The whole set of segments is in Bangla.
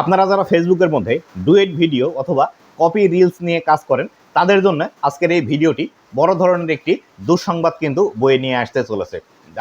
আপনারা যারা ফেসবুকের মধ্যে ডুয়েট ভিডিও অথবা কপি রিলস নিয়ে কাজ করেন, তাদের জন্য আজকের এই ভিডিওটি বড় ধরনের একটি দুঃসংবাদ কিন্তু বয়ে নিয়ে আসতে চলেছে।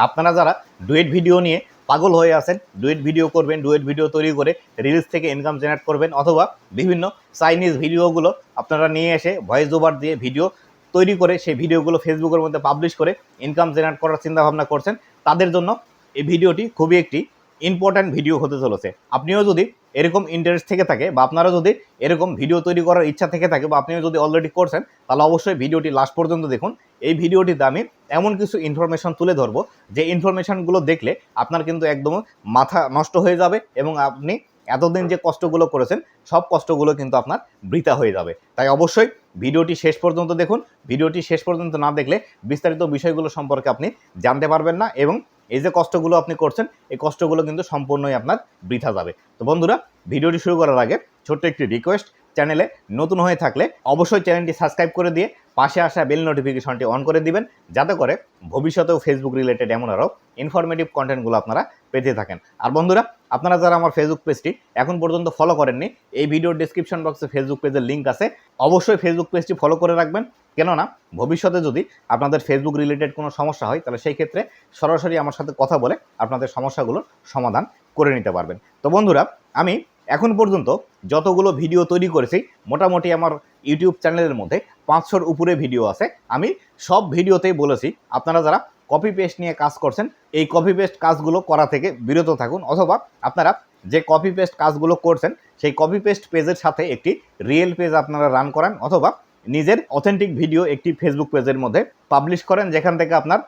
আপনারা যারা ডুয়েট ভিডিও নিয়ে পাগল হয়ে আছেন, ডুয়েট ভিডিও করবেন, ডুয়েট ভিডিও তৈরি করে রিলস থেকে ইনকাম জেনারেট করবেন, অথবা বিভিন্ন চাইনিজ ভিডিওগুলো আপনারা নিয়ে এসে ভয়েস ওভার দিয়ে ভিডিও তৈরি করে সেই ভিডিওগুলো ফেসবুকের মধ্যে পাবলিশ করে ইনকাম জেনারেট করার চিন্তা ভাবনা করছেন, তাদের জন্য এই ভিডিওটি খুবই একটি ইম্পর্ট্যান্ট ভিডিও হতে চলেছে। আপনিও যদি এরকম ইন্টারেস্ট থেকে থাকে বা আপনারা যদি এরকম ভিডিও তৈরি করার ইচ্ছা থেকে থাকে বা আপনিও যদি অলরেডি করছেন, তাহলে অবশ্যই ভিডিওটি লাস্ট পর্যন্ত দেখুন। এই ভিডিওটিতে আমি এমন কিছু ইনফরমেশন তুলে ধরবো, যে ইনফরমেশনগুলো দেখলে আপনার কিন্তু একদম মাথা নষ্ট হয়ে যাবে এবং আপনি এতদিন যে কষ্টগুলো করেছেন, সব কষ্টগুলো কিন্তু আপনার বৃথা হয়ে যাবে। তাই অবশ্যই ভিডিওটি শেষ পর্যন্ত দেখুন। ভিডিওটি শেষ পর্যন্ত না দেখলে বিস্তারিত বিষয়গুলো সম্পর্কে আপনি জানতে পারবেন না এবং এই যে কষ্টগুলো আপনি করছেন, এই কষ্টগুলো কিন্তু সম্পূর্ণই আপনার বৃথা যাবে। তো বন্ধুরা, ভিডিওটি শুরু করার আগে ছোট্ট একটি রিকোয়েস্ট চ্যানেলে নতুন হয়ে থাকলে অবশ্যই চ্যানেলটি সাবস্ক্রাইব করে দিয়ে পাশে আসা বেল নোটিফিকেশনটি অন করে দিবেন, যাতে করে ভবিষ্যতেও ফেসবুক রিলেটেড এমন আরও ইনফরমেটিভ কন্টেন্টগুলো আপনারা পেতে থাকেন। আর বন্ধুরা, আপনারা যারা আমার ফেসবুক পেজটি এখন পর্যন্ত ফলো করেননি, এই ভিডিওর ডিসক্রিপশন বক্সে ফেসবুক পেজের লিঙ্ক আছে। অবশ্যই ফেসবুক পেজটি ফলো করে রাখবেন। কেননা, ভবিষ্যতে যদি আপনাদের ফেসবুক রিলেটেড কোনো সমস্যা হয়, তাহলে সেই ক্ষেত্রে সরাসরি আমার সাথে কথা বলে আপনাদের সমস্যাগুলোর সমাধান করে নিতে পারবেন। তো বন্ধুরা, আমি এখন পর্যন্ত যতগুলো ভিডিও তৈরি করেছি, মোটামুটি আমার ইউটিউব চ্যানেলের মধ্যে পাঁচশোর উপরে ভিডিও আছে। আমি সব ভিডিওতেই বলেছি, আপনারা যারা কপি পেস্ট নিয়ে কাজ করছেন, এই কপি পেস্ট কাজগুলো করা থেকে বিরত থাকুন, অথবা আপনারা যে কপি পেস্ট কাজগুলো করছেন, সেই কপি পেস্ট পেজের সাথে একটি রিয়েল পেজ আপনারা রান করান, অথবা নিজের অথেন্টিক ভিডিও একটি ফেসবুক পেজের মধ্যে পাবলিশ করেন, যেখান থেকে আপনার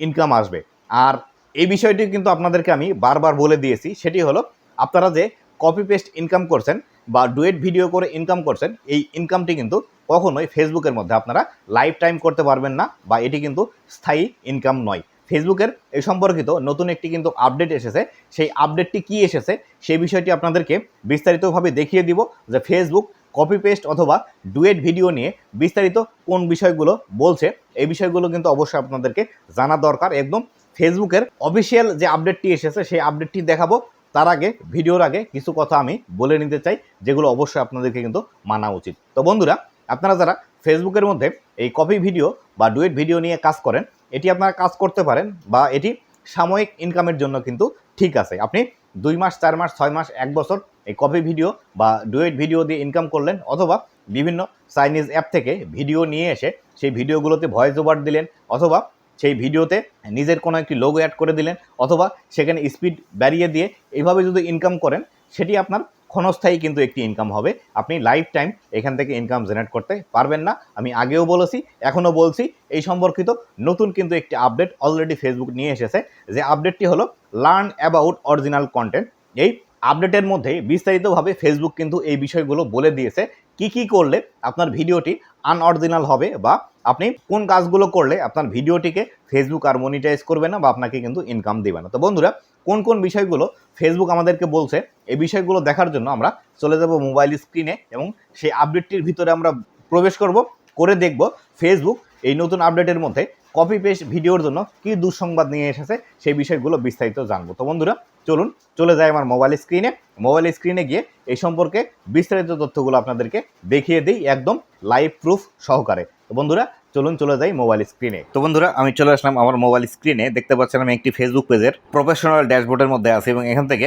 ইনকাম আসবে। আর এই বিষয়টি কিন্তু আপনাদেরকে আমি বারবার বলে দিয়েছি, সেটি হলো আপনারা যে কপি পেস্ট ইনকাম করছেন বা ডুয়েট ভিডিও করে ইনকাম করছেন, এই ইনকামটি কিন্তু কখনোই ফেসবুকের মধ্যে আপনারা লাইফ টাইম করতে পারবেন না বা এটি কিন্তু স্থায়ী ইনকাম নয়। ফেসবুকের এই সম্পর্কিত নতুন একটি কিন্তু আপডেট এসেছে। সেই আপডেটটি কি এসেছে? সেই বিষয়টি আপনাদেরকে বিস্তারিতভাবে দেখিয়ে দিব যে ফেসবুক কপি পেস্ট অথবা ডুয়েট ভিডিও নিয়ে বিস্তারিত কোন বিষয়গুলো বলছে, এই বিষয়গুলো কিন্তু অবশ্যই আপনাদেরকে জানা দরকার। একদম ফেসবুকের অফিসিয়াল যে আপডেটটি এসেছে, সেই আপডেটটি দেখাবো। তার আগে, ভিডিওর আগে কিছু কথা আমি বলে নিতে চাই, যেগুলো অবশ্যই আপনাদেরকে কিন্তু মানা উচিত। তো বন্ধুরা, আপনারা যারা ফেসবুকের মধ্যে এই কপি ভিডিও বা ডুয়েট ভিডিও নিয়ে কাজ করেন, এটি আপনারা কাজ করতে পারেন বা এটি সাময়িক ইনকামের জন্য কিন্তু ঠিক আছে। আপনি দুই মাস, চার মাস, ছয় মাস, এক বছর এই কপি ভিডিও বা ডুয়েট ভিডিও দিয়ে ইনকাম করলেন অথবা বিভিন্ন চাইনিজ অ্যাপ থেকে ভিডিও নিয়ে এসে সেই ভিডিওগুলোতে ভয়েস ওভার দিলেন অথবা সেই ভিডিওতে নিজের কোনো একটি লোগো অ্যাড করে দিলেন অথবা সেখানে স্পিড বাড়িয়ে দিয়ে এইভাবে যদি ইনকাম করেন, সেটি আপনার ক্ষণস্থায়ী কিন্তু একটি ইনকাম হবে। আপনি লাইফ টাইম এখান থেকে ইনকাম জেনারেট করতে পারবেন না। আমি আগেও বলেছি, এখনও বলছি, এই সম্পর্কিত নতুন কিন্তু একটি আপডেট অলরেডি ফেসবুক নিয়ে এসেছে। যে আপডেটটি হলো লার্ন অ্যাবাউট অরিজিনাল কন্টেন্ট এই আপডেটের মধ্যেই বিস্তারিতভাবে ফেসবুক কিন্তু এই বিষয়গুলো বলে দিয়েছে। কি কি করলে আপনার ভিডিওটি আনঅরিজিনাল হবে বা আপনি কোন কাজগুলো করলে আপনার ভিডিওটিকে ফেসবুক আর মনিটাইজ করবে না বা আপনাকে কিন্তু ইনকাম দেবে না। তো বন্ধুরা, কোন কোন বিষয়গুলো ফেসবুক আমাদেরকে বলছে, এই বিষয়গুলো দেখার জন্য আমরা চলে যাব মোবাইল স্ক্রিনে এবং সেই আপডেটটির ভিতরে আমরা প্রবেশ করব, করে দেখব ফেসবুক এই নতুন আপডেটের মধ্যে কপি পেস্ট ভিডিওর জন্য কি দুঃসংবাদ নিয়ে এসেছে সেই বিষয়গুলো বিস্তারিত জানব। তো বন্ধুরা, চলুন, চলে যাই আমার মোবাইল স্ক্রিনে মোবাইল স্ক্রিনে গিয়ে এই সম্পর্কে বিস্তারিত তথ্যগুলো আপনাদেরকে দেখিয়ে দিই একদম লাইভ প্রুফ সহকারে। তো বন্ধুরা, চলুন, চলে যাই মোবাইল স্ক্রিনে তো বন্ধুরা, আমি চলে আসলাম আমার মোবাইল স্ক্রিনে দেখতে পাচ্ছেন আমি একটি ফেসবুক পেজের প্রফেশনাল ড্যাশবোর্ডের মধ্যে আছি এবং এখান থেকে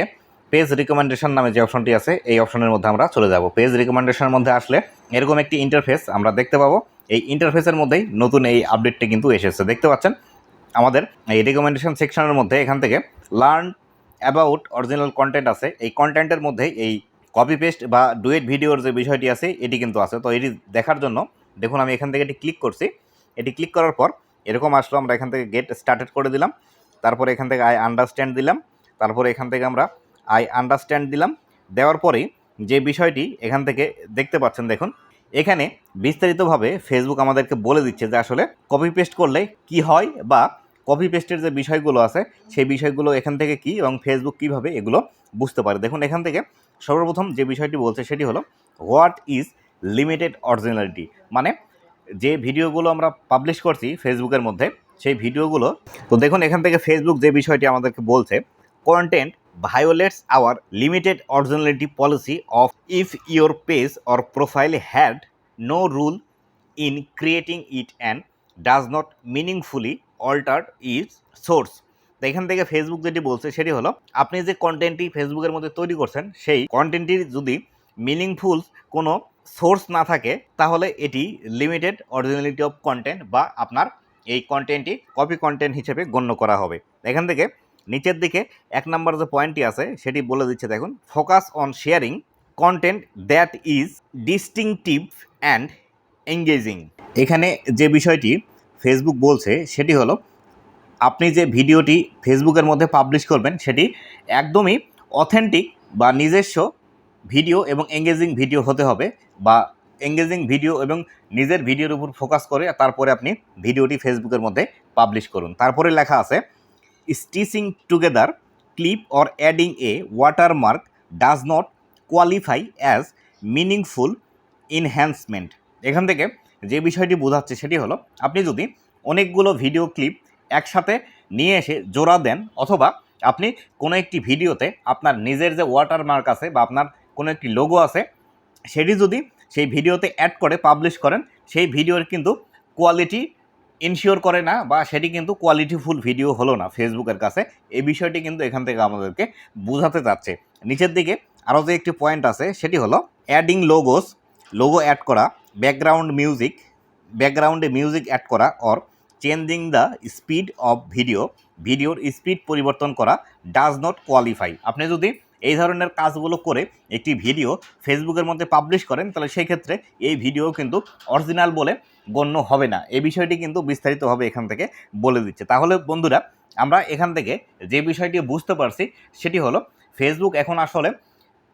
পেজ রিকমেন্ডেশন নামে যে অপশনটি আছে, এই অপশনের মধ্যে আমরা চলে যাব। পেজ রিকমেন্ডেশনের মধ্যে আসলে এরকম একটি ইন্টারফেস আমরা দেখতে পাবো। এই ইন্টারফেসের মধ্যেই নতুন এই আপডেটটি কিন্তু এসেছে। দেখতে পাচ্ছেন? আমাদের এই রেকমেন্ডেশন সেকশনের মধ্যে এখান থেকে লার্ন অ্যাবাউট অরিজিনাল কন্টেন্ট আছে। এই কন্টেন্টের মধ্যে এই কপি পেস্ট বা ডুয়েট ভিডিওর যে বিষয়টি আছে, এটি কিন্তু আছে। তো এটি দেখার জন্য দেখুন, আমি এখান থেকে এটি ক্লিক করছি। এটি ক্লিক করার পর এরকম আসলো, আমরা এখান থেকে গেট স্টার্টেড করে দিলাম। তারপরে এখান থেকে আই আন্ডারস্ট্যান্ড দিলাম। তারপরে এখান থেকে আমরা আই আন্ডারস্ট্যান্ড দিলাম। দেওয়ার পরেই যে বিষয়টি এখান থেকে দেখতে পাচ্ছেন, দেখুন এখানে বিস্তারিতভাবে ফেসবুক আমাদেরকে বলে দিচ্ছে যে আসলে কপি পেস্ট করলে কি হয় বা কপি পেস্টের যে বিষয়গুলো আছে, সেই বিষয়গুলো এখান থেকে কি এবং ফেসবুক কীভাবে এগুলো বুঝতে পারে। দেখুন, এখান থেকে সর্বপ্রথম যে বিষয়টি বলছে সেটি হলো হোয়াট ইজ লিমিটেড অরিজিনালিটি মানে যে ভিডিওগুলো আমরা পাবলিশ করছি ফেসবুকের মধ্যে, সেই ভিডিওগুলো, তো দেখুন, এখান থেকে ফেসবুক যে বিষয়টি আমাদেরকে বলছে content violates our limited originality policy of if your page or profile had no rule in creating it and does not meaningfully alter its source. তো এখান থেকে ফেসবুক যেটি বলছে, সেটি হলো, আপনি যে কন্টেন্টটি ফেসবুকের মধ্যে তৈরি করছেন, সেই কন্টেন্টটির যদি মিনিংফুল কোনো সোর্স না থাকে, তাহলে এটি লিমিটেড অরিজিনালিটি অফ কন্টেন্ট বা আপনার এই কন্টেন্টটি কপি কন্টেন্ট হিসেবে গণ্য করা হবে। এখান থেকে নিচের দিকে এক নম্বর যে পয়েন্টটি আছে, সেটি বলে দিচ্ছে, দেখুন focus on sharing content that is distinctive and engaging এখানে যে বিষয়টি ফেসবুক বলছে, সেটি হলো, আপনি যে ভিডিওটি ফেসবুকের মধ্যে পাবলিশ করবেন, সেটি একদমই অথেন্টিক বা নিজস্ব ভিডিও এবং এঙ্গেজিং ভিডিও হতে হবে বা এঙ্গেজিং ভিডিও এবং নিজের ভিডিওর উপর ফোকাস করে তারপরে আপনি ভিডিওটি ফেসবুকের মধ্যে পাবলিশ করুন। তারপরে লেখা আছে stitching together clip or adding a watermark does not qualify as meaningful enhancement এখান থেকে যে বিষয়টি বোঝাচ্ছে সেটি হলো, আপনি যদি অনেকগুলো ভিডিও ক্লিপ একসাথে নিয়ে এসে জোড়া দেন অথবা আপনি কোনো একটি ভিডিওতে আপনার নিজের যে ওয়াটারমার্ক আছে বা আপনার কোনো একটি লোগো আছে, সেটি যদি সেই ভিডিওতে অ্যাড করে পাবলিশ করেন, সেই ভিডিওর কিন্তু কোয়ালিটি ইনশিওর করে না বা সেটি কিন্তু কোয়ালিটিফুল ভিডিও হলো না ফেসবুকের কাছে, এই বিষয়টি কিন্তু এখান থেকে আমাদেরকে বোঝাতে চাচ্ছে। নিচের দিকে আরও যে একটি পয়েন্ট আছে, সেটি হলো অ্যাডিং লোগোস লোগো অ্যাড করা ব্যাকগ্রাউন্ড মিউজিক ব্যাকগ্রাউন্ডে মিউজিক অ্যাড করা or changing the speed of video ভিডিওর স্পিড পরিবর্তন করা ডাজ নট কোয়ালিফাই আপনি যদি এই ধরনের কাজগুলো করে একটি ভিডিও ফেসবুকের মধ্যে পাবলিশ করেন, তাহলে সেই ক্ষেত্রে এই ভিডিও কিন্তু অরিজিনাল বলে গণ্য হবে না। এই বিষয়টি কিন্তু বিস্তারিতভাবে এখান থেকে বলে দিচ্ছে। তাহলে বন্ধুরা, আমরা এখান থেকে যে বিষয়টি বুঝতে পারছি, সেটি হলো ফেসবুক এখন আসলে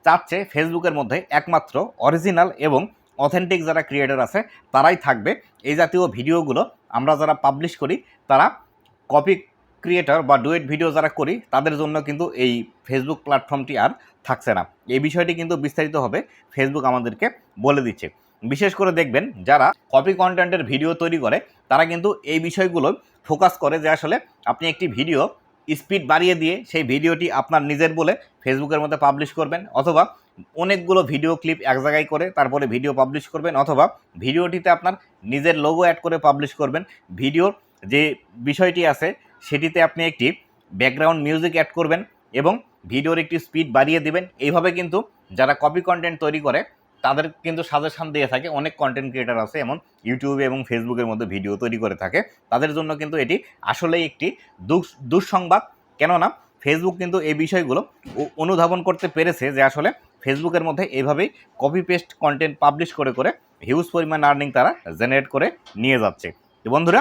চাচ্ছে ফেসবুকের মধ্যে একমাত্র অরিজিনাল এবং অথেন্টিক যারা ক্রিয়েটর আছে, তারাই থাকবে। এই জাতীয় ভিডিওগুলো আমরা যারা পাবলিশ করি, তারা কপি ক্রিয়েটর বা ডুয়েট ভিডিও যারা করি, তাদের জন্য কিন্তু এই ফেসবুক প্ল্যাটফর্মটি আর থাকছে না। এই বিষয়টি কিন্তু বিস্তারিতভাবে ফেসবুক আমাদেরকে বলে দিচ্ছে। বিশেষ করে দেখবেন, যারা কপি কন্টেন্টের ভিডিও তৈরি করে, তারা কিন্তু এই বিষয়গুলো ফোকাস করে যে আসলে আপনি একটি ভিডিও স্পিড বাড়িয়ে দিয়ে সেই ভিডিওটি আপনার নিজের বলে ফেসবুকের মধ্যে পাবলিশ করবেন, অথবা অনেকগুলো ভিডিও ক্লিপ এক জায়গায় করে তারপরে ভিডিও পাবলিশ করবেন, অথবা ভিডিওটিতে আপনার নিজের লোগো অ্যাড করে পাবলিশ করবেন। ভিডিওর যে বিষয়টি আছে সেটিতে আপনি একটি ব্যাকগ্রাউন্ড মিউজিক অ্যাড করবেন এবং ভিডিওর একটি স্পিড বাড়িয়ে দিবেন। এইভাবে কিন্তু যারা কপি কন্টেন্ট তৈরি করে, তাদের কিন্তু সাজেশন দিয়ে থাকে। অনেক কন্টেন্ট ক্রিয়েটার আছে, এমন ইউটিউবে এবং ফেসবুকের মধ্যে ভিডিও তৈরি করে থাকে। তাদের জন্য কিন্তু এটি আসলেই একটি দুঃসংবাদ। কেননা ফেসবুক কিন্তু এই বিষয়গুলো অনুধাবন করতে পেরেছে যে আসলে ফেসবুকের মধ্যে এইভাবেই কপি পেস্ট কন্টেন্ট পাবলিশ করে করে হিউজ পরিমাণ আর্নিং তারা জেনারেট করে নিয়ে যাচ্ছে। বন্ধুরা